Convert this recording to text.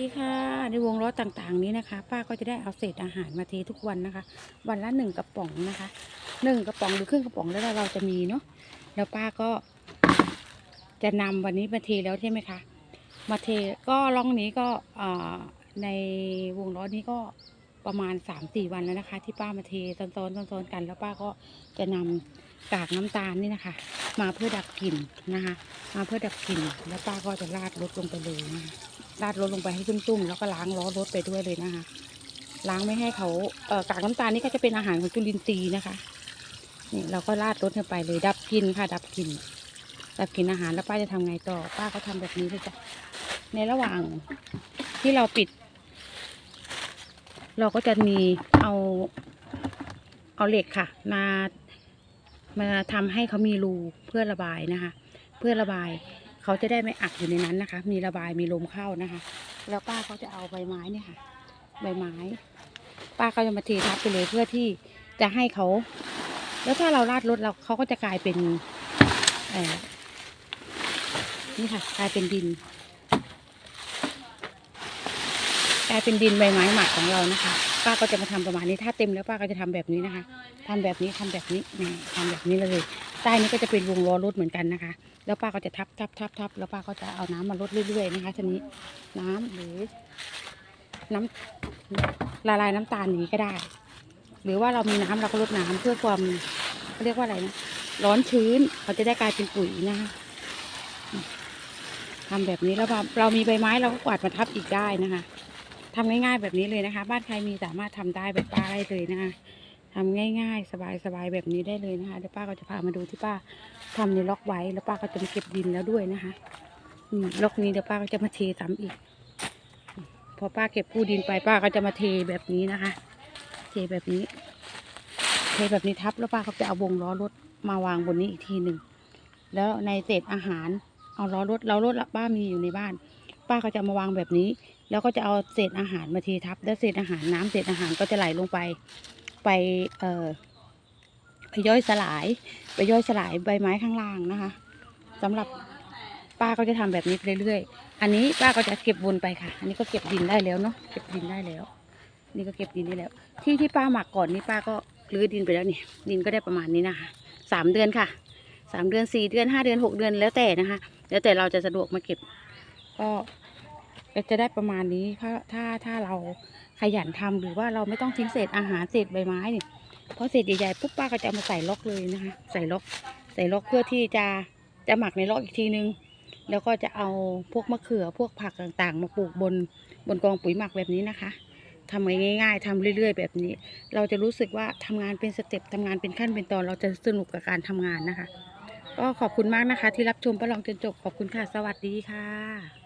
ดีค่ะ ในวงล้อต่างๆนี้นะคะ ป้าก็จะได้เอาเศษอาหารมาเททุกวันนะคะ วันละหนึ่งกระป๋องนะคะหนึ่งกระป๋องหรือครึ่งกระป๋องแล้วเราจะมีเนาะแล้วป้าก็ จะนำวันนี้มาเทแล้วใช่ไหมคะ มาเทก็ล่องนี้ก็ในวงล้อนี้ก็ประมาณสามสี่วันแล้วนะคะ ที่ป้ามาเทซ้อนๆซ้อนๆกัน แล้วป้าก็จะนำกากน้ำตาลนี่นะคะ มาเพื่อดับกลิ่นนะคะ มาเพื่อดับกลิ่น แล้วป้าก็จะราดรถลงไปเลยนะคะ ราดรถลงไปให้ตุ้มๆแล้วก็ล้างล้อรถไปด้วยเลยนะคะ ล้างไม่ให้เขาเอ่อกากน้ำตาลนี่ก็จะเป็นอาหารของจุลินทรีย์นะคะนี่เราก็ราดรถลงไปเลยดับกลิ่นค่ะ ดับกลิ่นดับกลิ่นอาหารแล้วป้าจะทำไงต่อ ป้าก็ทำแบบนี้เลยจ้ะในระหว่างที่เราปิด เราก็จะมีเอาเอาเหล็กค่ะ มามาทำให้เขามีรูเพื่อระบายนะคะ เพื่อระบาย เขาจะได้ไม่อัดอยู่ในนั้นนะคะ มีระบายมีลมเข้านะคะ แล้วป้าเขาจะเอาใบไม้เนี่ยค่ะ ใบไม้ ป้าก็จะมาเททับไปเลยเพื่อที่จะให้เขา แล้วถ้าเราราดรถเราเขาก็จะกลายเป็นนี่ค่ะ กลายเป็นดิน กลายเป็นดินใบไม้หมักของเรานะคะ ป้าก็จะมาทำประมาณนี้ถ้าเต็มแล้วป้าก็จะทำแบบนี้นะคะทำแบบนี้ทำแบบนี้นี่ทำแบบนี้เลย ใต้นี้ก็จะเป็นวงล้อรถเหมือนกันนะคะ แล้วป้าก็จะทับทับทับทับแล้วป้าก็จะเอาน้ำมาลดเรื่อยๆนะคะทีนี้น้ำหรือ น้ำละลายน้ำตาลอย่างนี้ก็ได้ หรือว่าเรามีน้ำเราก็ลดน้ำเพื่อความเขาเรียกว่าอะไรนะร้อนชื้นเขาจะได้กลายเป็นปุ๋ยนะคะทำแบบนี้แล้วเราเรามีใบไม้เราก็กวาดมาทับอีกได้นะคะ ทำง่ายๆแบบนี้เลยนะคะ บ้านใครมีสามารถทำได้แบบป้าได้เลยนะคะทำง่ายๆ สบายๆแบบนี้ได้เลยนะคะเดี๋ยวป้าก็จะพามาดูที่ป้าทำในล็อกไว้แล้วป้าก็จะมาเก็บดินแล้วด้วยนะคะอืล็อกนี้เดี๋ยวป้าก็จะมาเทซ้ำอีก พอป้าเก็บกู้ดินไปป้าก็จะมาเทแบบนี้นะคะ เทแบบนี้ เทแบบนี้ทับแล้วป้าก็จะเอาวงล้อรถมาวางบนนี้อีกทีหนึ่งแล้วในเศษอาหารเอาล้อรถเรารถป้ามีอยู่ในบ้าน ป้าก็จะมาวางแบบนี้ แล้วก็จะเอาเศษอาหารมาเททับ แล้วเศษอาหารน้ำเศษอาหารก็จะไหลลงไป ไปเอ่อไปย่อยสลาย ไปย่อยสลายใบไม้ข้างล่างนะคะสำหรับป้าก็จะทำแบบนี้ไปเรื่อยๆ อันนี้ป้าก็จะเก็บวนไปค่ะ อันนี้ก็เก็บดินได้แล้วเนาะ เก็บดินได้แล้ว นี่ก็เก็บดินได้แล้ว ที่ที่ป้าหมักก่อนนี่ป้าก็รื้อดินไปแล้วเนี่ยดินก็ได้ประมาณนี้นะคะสามเดือนค่ะสามเดือนสี่เดือนห้าเดือนหกเดือนแล้วแต่นะคะ แล้วแต่เราจะสะดวกมาเก็บ ก็ ก็จะได้ประมาณนี้ถ้าถ้าถ้าเราขยันทำหรือว่าเราไม่ต้องทิ้งเศษอาหารเศษใบไม้เนี่ยเพราะเศษใหญ่ๆปุ๊บป้าก็จะเอามาใส่ล็อกเลยนะคะ ใส่ล็อกใส่ล็อกเพื่อที่จะจะหมักในล็อกอีกทีนึง แล้วก็จะเอาพวกมะเขือพวกผักต่างๆ มาปลูกบนบนกองปุ๋ยหมักแบบนี้นะคะทำง่ายๆทำเรื่อย ๆ แบบนี้ เราจะรู้สึกว่าทำงานเป็นสเต็ปทำงานเป็นขั้นเป็นตอนเราจะสนุกกับการทำงานนะคะ ก็ขอบคุณมากนะคะ ที่รับชมประลองจนจบขอบคุณค่ะ สวัสดีค่ะ